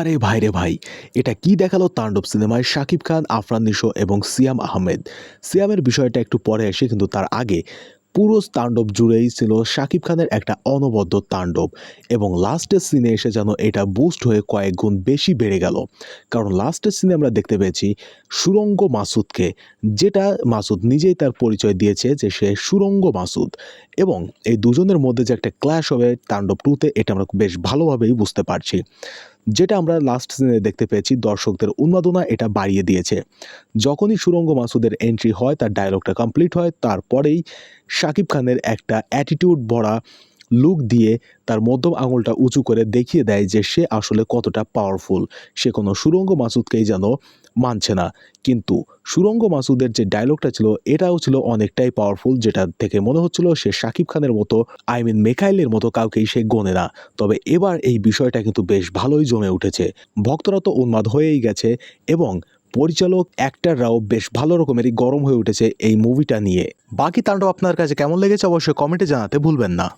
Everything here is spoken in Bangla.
আরে ভাই রে ভাই, এটা কি দেখাল তাণ্ডব সিনেমায় শাকিব খান, আফরান নিশো এবং সিয়াম আহমেদ? সিয়ামের বিষয়টা একটু পরে এসে কিন্তু তার আগে পুরো তাণ্ডব জুড়েই ছিল শাকিব খানের একটা অনবদ্য তাণ্ডব এবং লাস্টের সিনে এসে যেন এটা বুস্ট হয়ে কয়েক গুণ বেশি বেড়ে গেল। কারণ লাস্টের সিনে আমরা দেখতে পেয়েছি সুরঙ্গ মাসুদকে, যেটা মাসুদ নিজেই তার পরিচয় দিয়েছে যে সে সুরঙ্গ মাসুদ এবং এই দুজনের মধ্যে যে একটা ক্ল্যাশ হবে তাণ্ডব টুতে এটা আমরা বেশ ভালোভাবেই বুঝতে পারছি। যেটা আমরা লাস্ট সিনে দেখতে পেয়েছি, দর্শকদের উন্মাদনা এটা বাড়িয়ে দিয়েছে। যখনই সুরঙ্গ মাসুদের এন্ট্রি হয়, তার ডায়লগটা কমপ্লিট হয়, তারপরেই শাকিব খানের একটা অ্যাটিটিউড ভরা লুক দিয়ে তার মধ্যম আঙুলটা উঁচু করে দেখিয়ে দেয় যে সে আসলে কতটা পাওয়ারফুল সে কোনো সুরঙ্গ মাসুদকেই যেন মানছে না। কিন্তু সুরঙ্গ মাসুদের যে ডায়লগটা ছিল, এটাও ছিল অনেকটাই পাওয়ারফুল যেটা থেকে মনে হচ্ছিল সে শাকিব খানের মতো আই মিন মেকাইলের মতো কাউকেই সে গোনে না। তবে এবার এই বিষয়টা কিন্তু বেশ ভালোই জমে উঠেছে। ভক্তরা তো উন্মাদ হয়েই গেছে এবং পরিচালক অ্যাক্টাররাও বেশ ভালো রকমেরই গরম হয়ে উঠেছে এই মুভিটা নিয়ে। বাকি তাণ্ডব আপনার কাছে কেমন লেগেছে অবশ্যই কমেন্টে জানাতে ভুলবেন না।